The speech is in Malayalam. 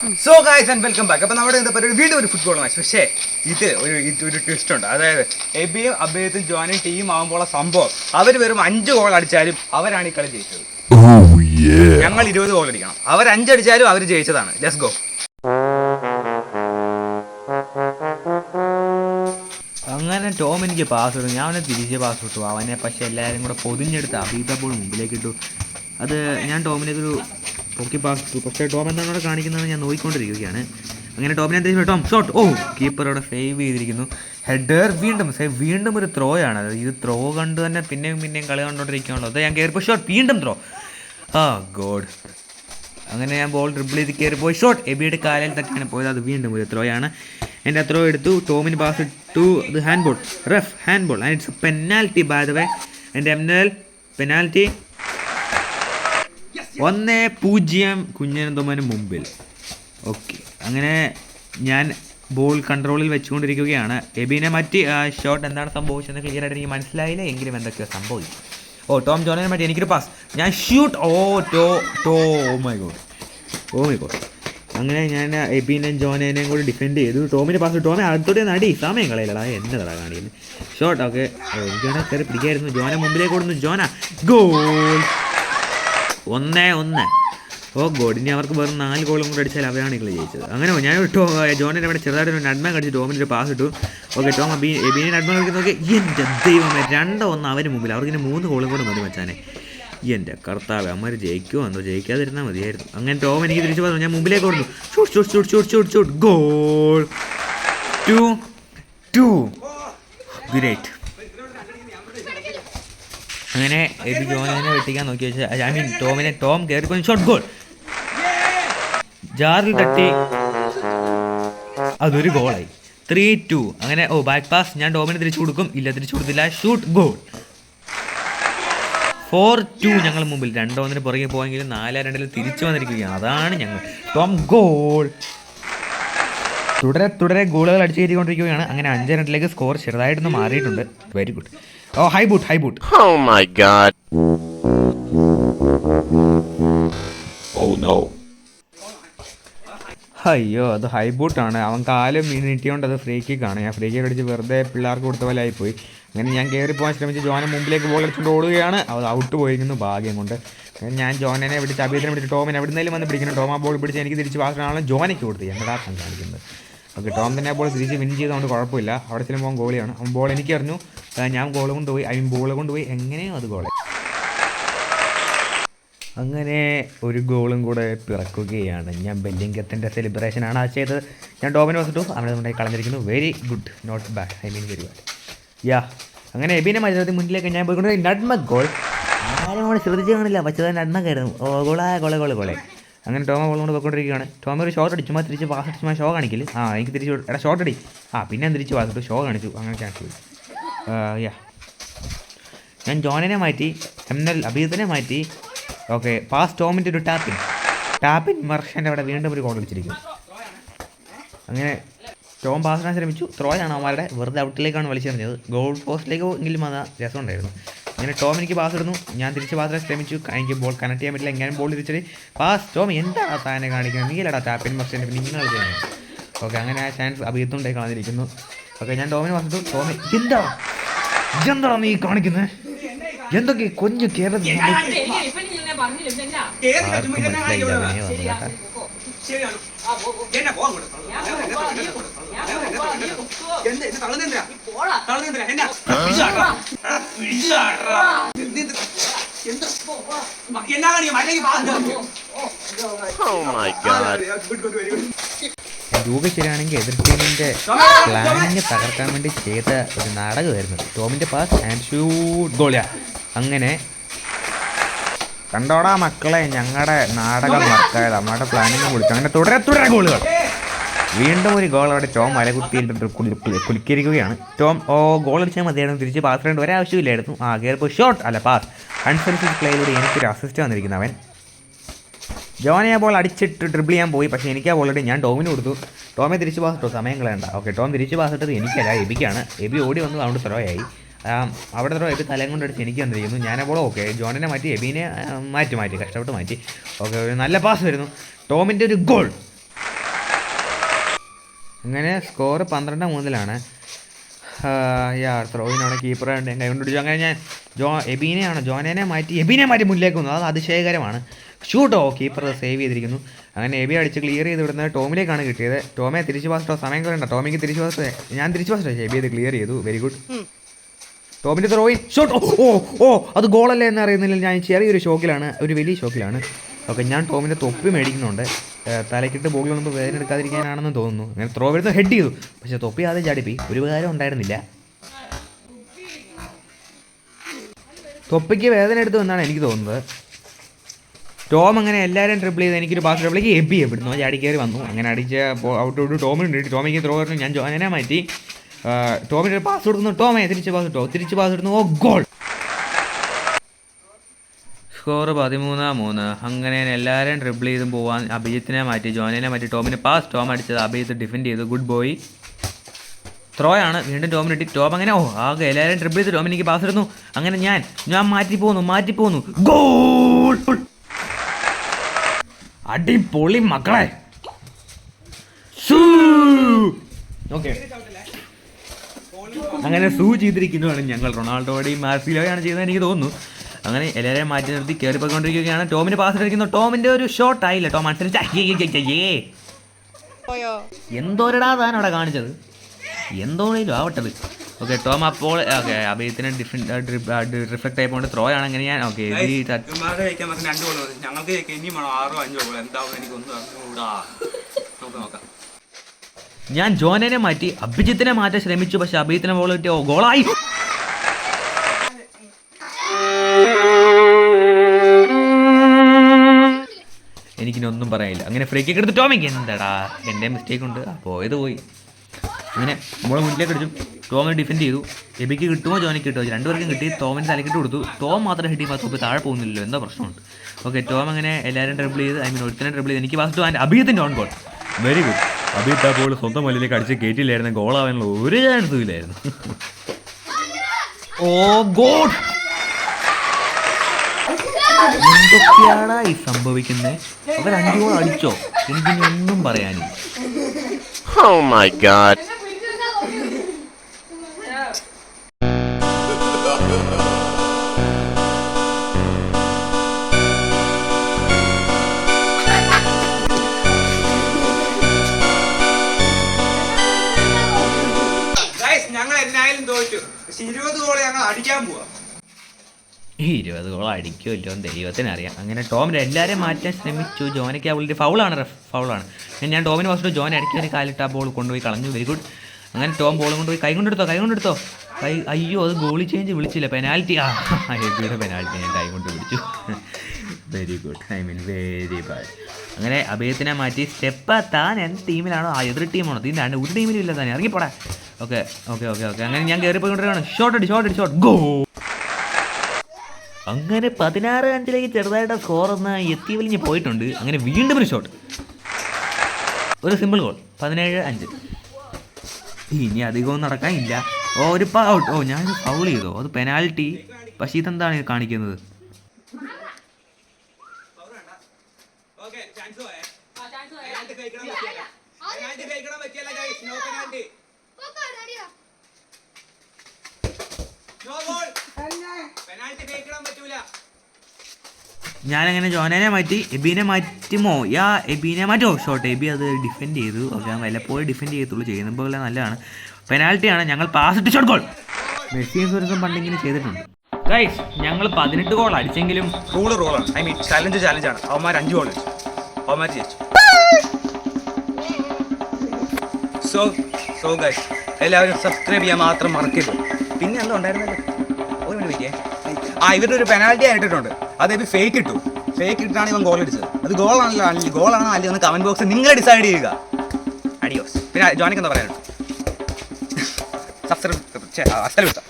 So guys and welcome back അപ്പോൾ നമ്മുടെ എന്താ പറയുക വീണ്ടും ഒരു ഫുട്ബോൾ മാച്ച് പക്ഷേ ഇത് ഒരു ഇത് ഒരു ട്വിസ്റ്റ് ഉണ്ട്. അതായത് എബിയും അബിയത്തും ജോനും ടീം ആകുമ്പോൾ സംഭവം. അവർ വെറും അഞ്ച് ഗോൾ അടിച്ചാലും അവരാണ് ഈ കളി ജയിച്ചത്. Oh yeah. ഞങ്ങൾ ഇരുപത് ഗോൾ അടിക്കണം. അവർ അഞ്ചടിച്ചാലും അവർ ജയിച്ചതാണ്. ലെസ് ഗോ അങ്ങനെ ടോം എനിക്ക് പാസ് ഇട്ടു. ഞാൻ അവനെ തിരിച്ച് പാസ് ഇട്ടു. അവനെ പക്ഷെ എല്ലാവരും കൂടെ പൊതിഞ്ഞെടുത്ത് അബീബപ്പോൾ മുമ്പിലേക്ക് ഇട്ടു. അത് ഞാൻ ടോമിലേക്ക് ഇട്ടു പക്ഷേ ടോം എന്താണ് അവിടെ കാണിക്കുന്നത് ഞാൻ നോക്കിക്കൊണ്ടിരിക്കുകയാണ്. അങ്ങനെ ടോമിനെ ടോം ഷോട്ട് ഓ കീപ്പർ അവിടെ സേവ് ചെയ്തിരിക്കുന്നു. ഹെഡർ വീണ്ടും സേവ് വീണ്ടും ഒരു ത്രോ ആണ്. ഇത് ത്രോ കണ്ട് തന്നെ പിന്നെയും പിന്നെയും കളി കണ്ടോണ്ടിരിക്കുകയാണല്ലോ അത് ഞാൻ കയറിപ്പോൾ ഷോട്ട് വീണ്ടും ത്രോ ആ ഗോഡ് അങ്ങനെ ഞാൻ ബോൾ ഡ്രിബിൾ ചെയ്ത് കയറി പോയി ഷോട്ട് എബിയുടെ കാലിൽ തട്ടിയാണ് പോയത്. അത് വീണ്ടും ഒരു ത്രോയാണ് എന്റെ ത്രോ എടുത്തു. ടോമിന് പാസ് ഇട്ടു. അത് hand ball ref hand ball and it's penalty by the way എന്റെ എംനൽ പെനാൽറ്റി ഒന്ന് പൂജ്യം കുഞ്ഞനന്തൊമ്മന് മുമ്പിൽ. ഓക്കെ. അങ്ങനെ ഞാൻ ബോൾ കൺട്രോളിൽ വെച്ചുകൊണ്ടിരിക്കുകയാണ്. എബിനെ മറ്റ് ഷോട്ട് എന്താണ് സംഭവിച്ചതെന്ന് ക്ലിയർ ആയിട്ട് എനിക്ക് മനസ്സിലായില്ല. എങ്കിലും എന്തൊക്കെയോ സംഭവിച്ചു. ഓ ടോം ജോണിനെ മറ്റേ. എനിക്കൊരു പാസ് ഞാൻ ഷൂട്ട് ഓ ടോ ടോ. Oh my God oh my God അങ്ങനെ ഞാൻ എബിനെയും ജോനേനെയും കൂടി ഡിഫെൻഡ് ചെയ്തു. ടോമിന് പാസ് ടോമിനെ അടുത്തോടെ നടി. സമയം കളയില്ലടാ. എന്നതാ കാണിക്കുന്നത്. ഷോട്ട് ഓക്കെ ജോനെ കയറി പിടിക്കായിരുന്നു. ജോനെ മുമ്പിലേക്ക് കൊടുന്നു ജോന. ഗോൾ. ഒന്നേ ഒന്ന്. ഓ ഗോഡ് ഇനി അവർക്ക് വെറും നാല് ഗോളും കൂടെ അടിച്ചാൽ അവരാണ് നിങ്ങൾ ജയിച്ചത്. അങ്ങനെ ഞാൻ ടോ ജോണിന്റെ അവിടെ ചെറുതായിട്ട് ഒരു നഡ്മ കടിച്ച് ടോമിന് ഒരു പാസ് ഇട്ടു. ഓക്കെ ടോം അബി എബിനെ നഡ്മ കളിക്കുന്ന നോക്കി. എന്റെ ദൈവമേ രണ്ടോ ഒന്ന് അവന് മുമ്പിൽ. ഇനി മൂന്ന് ഗോളും കൂടെ മതി മച്ചാനെ. എന്റെ കർത്താവ് അമ്മര് ജയിക്കുമോ എന്തോ ജയിക്കാതിരുന്നാൽ മതിയായിരുന്നു. അങ്ങനെ ടോം എനിക്ക് തിരിച്ചു പറഞ്ഞു. ഞാൻ മുമ്പിലേക്ക് കൊടുത്തു shoot shoot shoot shoot shoot shoot. Goal. Two two. Great. അങ്ങനെ എബി ജോനെ വെട്ടിക്കാൻ നോക്കി. വെച്ചാൽ ഐ മീൻ ടോമിനെ ടോം കയറിപ്പോയി ഷോട്ട് ഗോൾ ജാറിൽ തട്ടി. അതൊരു ഗോളായി ത്രീ ടു അങ്ങനെ ഓ ബാക്ക് പാസ് ഞാൻ ടോമിന് തിരിച്ചു കൊടുക്കും. ഇല്ല തിരിച്ചു കൊടുത്തില്ല. ഷൂട്ട് ഗോൾ ഫോർ ടു ഞങ്ങൾ മുമ്പിൽ. രണ്ടോ ഒന്നിന് പുറകെ പോയെങ്കിലും നാല് രണ്ടിൽ തിരിച്ചു വന്നിരിക്കുകയാണ്. അതാണ് ഞങ്ങൾ. ടോം ഗോൾ തുടരെ തുടരെ ഗോളുകൾ അടിച്ചു കയറ്റിക്കൊണ്ടിരിക്കുകയാണ്. അങ്ങനെ അഞ്ച് രണ്ടിലേക്ക് സ്കോർ ചെറുതായിട്ടൊന്ന് മാറിയിട്ടുണ്ട്. Very good oh high boot high boot Oh my god. Oh no. അയ്യോ അത് ഹൈ ബൂട്ടാണ് അവൻ കാലും മീനിട്ടിയോണ്ട് അത് ഫ്രീ കിക്കാണ് ഞാൻ ഫ്രീ കിക്ക് അടിച്ച് വെറുതെ പിള്ളേർക്ക് കൊടുത്ത പോലെ ആയിപ്പോയി. അങ്ങനെ ഞാൻ കയറി പോകാൻ ശ്രമിച്ച് ജോനെ മുമ്പിലേക്ക് ബോൾ അടിച്ചുകൊണ്ട് ഓടുകയാണ്. അത് ഔട്ട് പോയിരിക്കുന്നു ഭാഗ്യം കൊണ്ട്. അങ്ങനെ ഞാൻ ജോനെ പിടിച്ച് അഭിയത്തിനെ പിടിച്ച് ടോമിനെ എവിടുന്നേലും വന്ന് പിടിക്കണം. ടോം ആ ബോൾ പിടിച്ച് എനിക്ക് തിരിച്ച് പാസ്സാണ് ജോനയ്ക്ക് കൊടുത്ത്. എന്നടാർത്ഥം കാണിക്കുന്നത്? ഓക്കെ ടോം തന്നെ ബോൾ തിരിച്ച് വിൻ ചെയ്തുകൊണ്ട് കുഴപ്പമില്ല. അവിടെ ചെല്ലുമ്പോൾ ഗോളിയാണ് അവൻ ബോൾ എനിക്ക് അറിഞ്ഞു. ഞാൻ ഗോൾ കൊണ്ടുപോയി. ഐ മീൻ ബോൾ കൊണ്ടുപോയി. എങ്ങനെയോ അത് ഗോളെ അങ്ങനെ ഒരു ഗോളും കൂടെ പിറക്കുകയാണ്. ഞാൻ ബെല്ലിംഗത്തിന്റെ സെലിബ്രേഷനാണ് ആ ചെയ്തത് ഞാൻ ടോമിന് വന്നിട്ടു. അവിടെ നമ്മുടെ കളഞ്ഞിരിക്കുന്നു. Very good not bad I mean very bad yeah അങ്ങനെ എബിനെ മത്സരത്തിന് മുന്നിലേക്ക് ഞാൻ പോയിക്കൊണ്ട് നഡ്മ ഗോൾ ആരും കൂടെ ശ്രദ്ധിച്ചു കാണില്ല. നടന്ന നഡ്മക്കായിരുന്നു ഓ ഗോളായ ഗോളെ ഗോളെ ഗോളെ അങ്ങനെ ടോമ ബോൾ കൊണ്ട് പോയിക്കൊണ്ടിരിക്കുകയാണ്. ടോമ ഒരു ഷോട്ട് അടിച്ചു. തിരിച്ച് പാസ് അടിച്ചുമാ ഷോ കാണിക്കില്ല ആ എനിക്ക് തിരിച്ച് എടാ ഷോട്ട് അടി. ആ പിന്നെ തിരിച്ച് പാസ് ഇട്ടു. ഷോ കാണിച്ചു. അങ്ങനെ ചാൻസ് പോയി. യാ ഞാൻ ജോണിനെ മാറ്റി എം എൽ അബീദിനെ മാറ്റി ഓക്കെ പാസ് ടോമിന്റെ ഒരു ടാപ്പിൻ ടാപ്പിൻ മർഷന്റെ അവിടെ വീണ്ടും ഒരു ഗോൾ അടിച്ചിരിക്കും അങ്ങനെ ടോം പാസിനാൻ ശ്രമിച്ചു. ത്രോയാണ് അവന്മാരുടെ വെറുതെ ഔട്ടിലേക്കാണ് വലിച്ചെറിഞ്ഞത് ഗോൾ പോസ്റ്റിലേക്ക് എങ്കിലും അത് രസമുണ്ടായിരുന്നു. അങ്ങനെ ടോം എനിക്ക് പാസ് ഇടുന്നു. ഞാൻ തിരിച്ച് പാസിനെ ശ്രമിച്ചു. എനിക്ക് ബോൾ കണക്ട് ചെയ്യാൻ പറ്റില്ല എങ്ങനെ ബോൾ തിരിച്ചത് പാസ് ടോം എന്താ താനെ കാണിക്കുന്നത്? നീലടാ ടാപ്പിൻ പക്ഷേ പിന്നെ നിങ്ങൾ ചെയ്യുന്നത് ഓക്കെ അങ്ങനെ ആ ചാൻസ് അഭിയത്തുണ്ടായി കളഞ്ഞിരിക്കുന്നു. ഓക്കെ ഞാൻ ടോമിന് പറഞ്ഞിട്ടു ടോമി എന്താ? എന്താ നീ കാണിക്കുന്നത് എന്തൊക്കെ കൊഞ്ഞു കേരളത്തിൽ മനസ്സിലായില്ല രൂപ ശരിയാണെങ്കിൽ എതിർ ടീമിന്റെ പ്ലാനിങ് തകർക്കാൻ വേണ്ടി ചെയ്ത ഒരു നാടകമായിരുന്നു. ടോമിന്റെ പാസ് ആൻഡ് ഷൂട്ട് ഗോളിയ അങ്ങനെ കണ്ടോടാ മക്കളെ ഞങ്ങളുടെ നാടകം മറക്കായത് നമ്മുടെ പ്ലാനിങ് വിളിച്ചു അങ്ങനെ തുടരെ തുടരെ ഗോളുകൾ വീണ്ടും ഒരു ഗോൾ അവിടെ ടോം വലകുത്തിയിട്ട് കുലുക്കിയിരിക്കുകയാണ്. ടോം ഓ ഗോൾ അടിച്ചാൽ മതിയായിരുന്നു. തിരിച്ച് പാസ് ചെയ്യേണ്ട ഒരാവശ്യമില്ലായിരുന്നു ആ കയറിപ്പോൾ ഷോട്ട് അല്ല പാസ് അൺസെൻസിഡ് പ്ലേയിലൂടെ എനിക്കൊരു അസിസ്റ്റ് വന്നിരിക്കുന്നു അവൻ. ജോനെ ആ ബോൾ അടിച്ചിട്ട് ഡ്രിബിൾ ചെയ്യാൻ പോയി. പക്ഷേ എനിക്ക് ആ ബോൾ ഞാൻ ടോമിന് കൊടുത്തു. ടോമെ തിരിച്ച് പാസ് ഇട്ടു. സമയം കളയണ്ട. ഓക്കെ ടോം തിരിച്ച് പാസ് ഇട്ടത് എനിക്കല്ല. എബിക്കാണ്. എബി ഓടി വന്നു അതുകൊണ്ട് ത്രോയായി അവിടെ ത്രോ എബി തലയും കൊണ്ട് അടിച്ച് എനിക്ക് വന്നിരിക്കുന്നു. ഞാൻ ബോൾ ഓക്കെ ജോണിനെ മാറ്റി എബിനെ മാറ്റി മാറ്റി കഷ്ടപ്പെട്ട് മാറ്റി. ഓക്കെ ഒരു നല്ല പാസ് വരുന്നു. ടോമിന്റെ ഒരു ഗോൾ അങ്ങനെ സ്കോർ പന്ത്രണ്ട് മൂന്നിലാണ്. യാ ത്രോയിനാണ് കീപ്പർ ഞാൻ കൈകൊണ്ടിടിച്ചു അങ്ങനെ ഞാൻ ജോ എബീനെയാണ് ജോനേനെ മാറ്റി എബീനെ മാറ്റി മുന്നിലേക്ക് വന്നു. അത് അതിശയകരമാണ്. ഷൂട്ടോ കീപ്പർ സേവ് ചെയ്തിരിക്കുന്നു. അങ്ങനെ എബി അടിച്ച് ക്ലിയർ ചെയ്ത് വിടുന്നത് ടോമിലേക്കാണ് കിട്ടിയത്. ടോമെ തിരിച്ചു പാസ്റ്റോ സമയം കളയണ്ട ടോമിക്ക് തിരിച്ചു പാസ്റ്റോ ഞാൻ തിരിച്ചു പാസ്റ്റോ എബി അത് ക്ലിയർ ചെയ്തു. വെരി ഗുഡ് ടോമിന്റെ ത്രോയിൻ ഷോട്ട് ഓ ഓ അത് ഗോളല്ലേ എന്ന് അറിയുന്നില്ല ഞാൻ ചെറിയൊരു ഷോക്കിലാണ് ഒരു വലിയ ഷോക്കിലാണ് ഓക്കെ ഞാൻ ടോമിന്റെ തൊപ്പി മേടിക്കുന്നുണ്ട്. തലക്കിട്ട് തലക്കിട്ട് വന്നപ്പോൾ വേദന എടുക്കാതിരിക്കാനാണെന്ന് തോന്നുന്നു. അങ്ങനെ ത്രോ വരുന്നത് ഹെഡ് ചെയ്തു. പക്ഷേ തൊപ്പി ആദ്യം ചാടിപ്പി ഒരു ഉപകാരം ഉണ്ടായിരുന്നില്ല. തൊപ്പിക്ക് വേദന എടുത്തു എന്നാണ് എനിക്ക് തോന്നുന്നത്. ടോം അങ്ങനെ എല്ലാവരും ട്രിപ്പിൾ ചെയ്ത് എനിക്കൊരു പാസ് ട്രിപ്പിളേക്ക് എബി എവിടുന്നു ചാടി കയറി വന്നു. അങ്ങനെ അടിച്ച് ഔട്ട് ഔട്ട് ടോമിന് കിട്ടി ടോമിക്ക് ത്രോ വരുന്നു. ഞാൻ അങ്ങനെ മാറ്റി. ടോമിന് പാസ് കൊടുക്കുന്നു. ടോമേ തിരിച്ച് പാസ് ഇട്ടോ? തിരിച്ച് പാസ് ഇടുന്നു. ഓ ഗോൾ സ്കോർ പതിമൂന്ന് മൂന്ന്. അങ്ങനെ എല്ലാവരെയും ട്രിപ്പിൾ ചെയ്തും പോവാൻ അഭിജിത്തിനെ മാറ്റി ജോനിനെ മാറ്റി ടോമിനെ പാസ് ടോം അടിച്ചത് അഭിജിത്ത് ഡിഫെൻഡ് ചെയ്തു. ഗുഡ് ബോയ് ത്രോ ആണ്. വീണ്ടും ടോമിന് ഇട്ടി. ടോം അങ്ങനെ ഓ ആകെ എല്ലാവരും ട്രിപ്പിൾ ചെയ്ത് ടോമിനിക്ക് പാസ് ഇടുന്നു. അങ്ങനെ ഞാൻ ഞാൻ മാറ്റി പോകുന്നു മാറ്റി പോകുന്നു ഗോൾ അടിപൊളി മക്കളെ. അങ്ങനെ സൂ ചെയ്തിരിക്കുന്നതാണ് ഞങ്ങൾ. റൊണാൾഡോയുടെയും മാർസിലോയാണ് ചെയ്തത് എനിക്ക് തോന്നുന്നു. അങ്ങനെ എല്ലാവരെയും മാറ്റി നിർത്തി കയറി പോയിക്കൊണ്ടിരിക്കുകയാണ് ടോമിന് പാസ് കളിക്കുന്നു ടോമിന്റെ ഒരു ഷോട്ട് ആയില്ല. ടോം അനുസരിച്ച് എന്തോരടാ താൻ അവിടെ കാണിച്ചത്? എന്തോണേലും ആവട്ടത്. ഓക്കെ ടോം അപ്പോൾ ഓക്കെ അഭയത്തിന് റിഫ്ലക്ട് ആയിപ്പോണ്ട് ത്രോ ആണ്. അങ്ങനെ ഞാൻ ഓക്കെ ഞങ്ങൾക്ക് ആറോ അഞ്ചോ എന്താവും എനിക്കൊന്നും ഞാൻ ജോനനെ മാറ്റി അഭിജിത്തിനെ മാറ്റാൻ ശ്രമിച്ചു. പക്ഷെ അഭിജിത്തിനെ ബോൾ കിട്ടിയ ഗോളായി എനിക്കിനൊന്നും പറയാനില്ല. അങ്ങനെ ഫ്രീ കിക്ക് എടുത്ത് ടോമിക്ക്. എന്താടാ? എന്റെ മിസ്റ്റേക്ക് ഉണ്ട്. പോയത് പോയി. അങ്ങനെ നമ്മളെ മുന്നിലേക്ക് അടിച്ചു ടോമിനെ ഡിഫെൻഡ് ചെയ്തു. എബിക്ക് കിട്ടുമോ? ജോനിക്ക് കിട്ടുമോ? രണ്ടുപേർക്കും കിട്ടി. ടോമിന് തലക്കിട്ട് കൊടുത്തു. ടോം മാത്രം ഹിറ്റി പാസ് ഇപ്പോൾ താഴെ പോകുന്നില്ലല്ലോ. എന്താ പ്രശ്നമുണ്ട്? ഓക്കെ ടോം അങ്ങനെ എല്ലാവരും ട്രിപ്പിൾ ചെയ്ത് ഐ മീൻ ഒരുത്തനെ ട്രിപ്പിൾ ചെയ്ത്. എനിക്ക് പാസ് ആൻഡ് അഭിയത്തിന്റെ ഓൺ ഗോൾ വെരി ഗുഡ് അഭിയത്ത് ആ ബോൾ സ്വന്തം മല്ലിലേക്ക് അടിച്ച് കയറ്റില്ലായിരുന്നു ഗോളാവാനുള്ള ഒരു ചാൻസും ഇല്ലായിരുന്നു. ഓ ഗോഡ് എന്തൊക്കെയാണ് ഈ സംഭവിക്കുന്നത് അവർ അഞ്ചു ഗോൾ അടിച്ചോ? എനിക്കിനി ഒന്നും പറയാനില്ല Oh my god. ഗൈസ് ഞങ്ങൾ എന്നായാലും തോറ്റു. പക്ഷെ ഇരുപത് ഗോൾ ഞങ്ങൾ അടിക്കാൻ പോവാ. ഇരുപത് ഗോൾ അടിക്കുമല്ലോ ദൈവത്തിനറിയാം. അങ്ങനെ ടോമിനെ എല്ലാവരെയും മാറ്റാൻ ശ്രമിച്ചു. ജോനയ്ക്ക് അവളുടെ ഫൗളാണ് റെഫ് ഫൗളാണ് ഞാൻ ടോമിന് ഫസ്റ്റ് ജോൻ അടിക്കാൻ കാലിട്ട് ആ ബോൾ കൊണ്ടുപോയി കളഞ്ഞു. വെരി ഗുഡ് അങ്ങനെ ടോം ബോൾ കൊണ്ടുപോയി കൈ കൊണ്ടെടുത്തോ കൈ കൊണ്ടെടുത്തോ. കൈ അയ്യോ അത് ഗോളി ചേഞ്ച് വിളിച്ചില്ല. പെനാൽറ്റി ആ എബിയുടെ പെനാൽറ്റി ഞാൻ കൈ കൊണ്ട് വിളിച്ചു very good I mean very bad അങ്ങനെ അഭയത്തിനെ മാറ്റി. സ്റ്റെപ്പ് താൻ എന്ത് ടീമിലാണോ ആ എതിർ ടീമാണോ തീരാണ്ട് ഒരു ടീമിലും ഇല്ല താൻ. ഇറങ്ങിപ്പോടാ. ഓക്കെ ഓക്കെ ഓക്കെ ഓക്കെ അങ്ങനെ ഞാൻ കയറി പോയിക്കൊണ്ടിരിക്കുകയാണ് ഷോട്ട് അടി ഷോട്ട് അടി ഷോട്ട് ഗോ അങ്ങനെ പതിനാറ് അഞ്ചിലേക്ക് ചെറുതായിട്ട് സ്കോർ ഒന്ന് എത്തി വലിഞ്ഞ് പോയിട്ടുണ്ട്. അങ്ങനെ വീണ്ടും ഒരു ഷോട്ട് ഒരു സിമ്പിൾ ഗോൾ പതിനേഴ് അഞ്ച്. ഇനി അധികമൊന്നും നടക്കാനില്ല. ഓ ഒരു ഔട്ട് ഓ ഞാൻ ഫൗൾ ചെയ്തോ. അത് പെനാൽറ്റി പക്ഷേ ഇതെന്താണ് ഇത് കാണിക്കുന്നത്? ഓക്കെ ചാൻസ് പോയേ പെനാൽറ്റി കഴിക്കണം പറ്റിയല്ല പെനാൽറ്റി കഴിക്കണം പറ്റിയല്ല guys no penalty no goal penalty കഴിക്കണം പറ്റൂല ഞാനങ്ങനെ ജോനനെ മാറ്റി എബിനെ മാറ്റുമോ? യാ എബിനെ മാറ്റോ? ഷോട്ട് എബി അത് ഡിഫെൻഡ് ചെയ്തു. ഓക്കെ ഞാൻ വല്ലപ്പോഴും ഡിഫെൻഡ് ചെയ്യത്തുള്ളൂ. ചെയ്യുമ്പോൾ നല്ലതാണ്. പെനാൽറ്റിയാണ് ഞങ്ങൾ പാസ് ഇട്ട് ഷോട്ട് ഗോൾ മെസ്സിയും സുരസും പണ്ടിങ്ങനെ ചെയ്തിട്ടുണ്ട്. ഗൈസ് ഞങ്ങൾ പതിനെട്ട് ഗോൾ അടിച്ചെങ്കിലും റൂൾ റൂളാണ് ഐ മീൻ ചലഞ്ച് ചലഞ്ചാണ് അവന്മാർ അഞ്ച് ഗോൾ അവന്മാർ ജയിച്ചു. സോ സോ ഗൈസ് എല്ലാവരും സബ്സ്ക്രൈബ് ചെയ്യാൻ മാത്രം മറക്കരുത്. പിന്നെ എന്തോ ഉണ്ടായിരുന്നല്ലോ ആ ഇവരുടെ ഒരു പെനാൽറ്റി ആയിട്ടിട്ടുണ്ട്. അത് ഇവർ ഫേക്ക് ഇട്ടു. ഫേക്ക് ഇട്ടാണ് ഇവൻ ഗോൾ അടിച്ചത്. അത് ഗോളാണല്ലോ അല്ലെങ്കിൽ ഗോളാണോ അല്ലെങ്കിൽ ഒന്ന് കമന്റ് ബോക്സിൽ നിങ്ങൾ ഡിസൈഡ് ചെയ്യുക. അഡിയോസ് പിന്നെ ജോണിക്ക് എന്താ പറയാനുണ്ട് സബ്സ്ക്രൈബ് അത്ര വിട്ട?